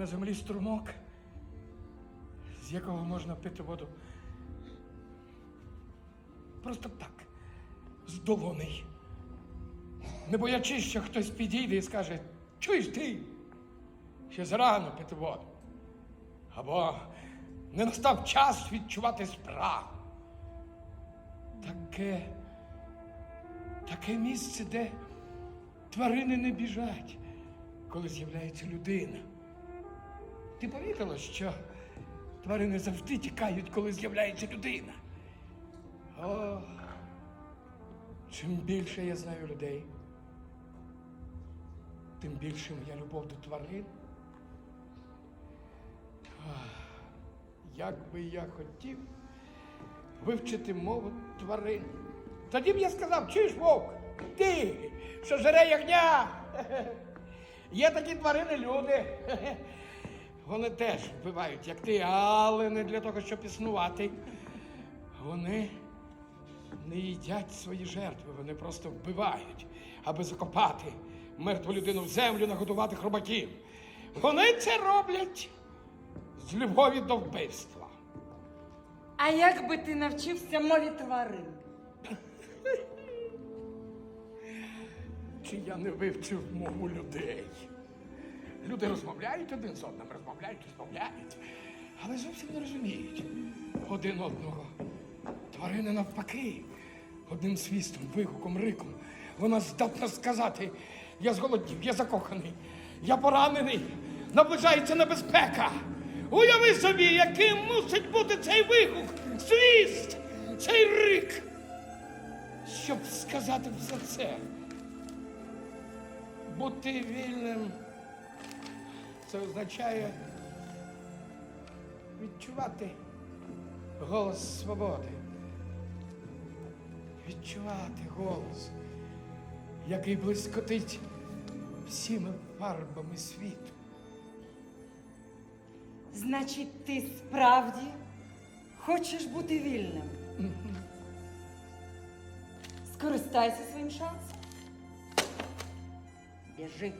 на землі струмок, з якого можна пити воду. Просто так, з долоней. Не боячись, що хтось підійде і скаже, чуєш ти, ще зарано пити воду. Або не настав час відчувати спрагу. Таке, таке місце, де тварини не біжать, коли з'являється людина. Ти помітила, що тварини завжди тікають, коли з'являється людина. О, чим більше я знаю людей, тим більше моя любов до тварин. Як би я хотів вивчити мову тварин. Тоді б я сказав, чуєш вовк, ти, що жере ягня. Є такі тварини люди. Вони теж вбивають, як ти, але не для того, щоб існувати. Вони не їдять свої жертви, вони просто вбивають, аби закопати мертву людину в землю, нагодувати хробаків. Вони це роблять з любові до вбивства. А як би ти навчився мові тварин? Чи я не вивчив мову людей? Люди розмовляють один з одним, розмовляють, розмовляють, але зовсім не розуміють один одного. Тварини навпаки, одним свістом, вигуком, риком. Вона здатна сказати: я зголоднів, я закоханий, я поранений, наближається небезпека. Уяви собі, яким мусить бути цей вигук, свіст, цей рик, щоб сказати все це. Бути вільним це означає відчувати голос свободи. Відчувати голос, який блискотить всіми фарбами світу. Значить, ти справді хочеш бути вільним. Скористайся своїм шансом. Біжи.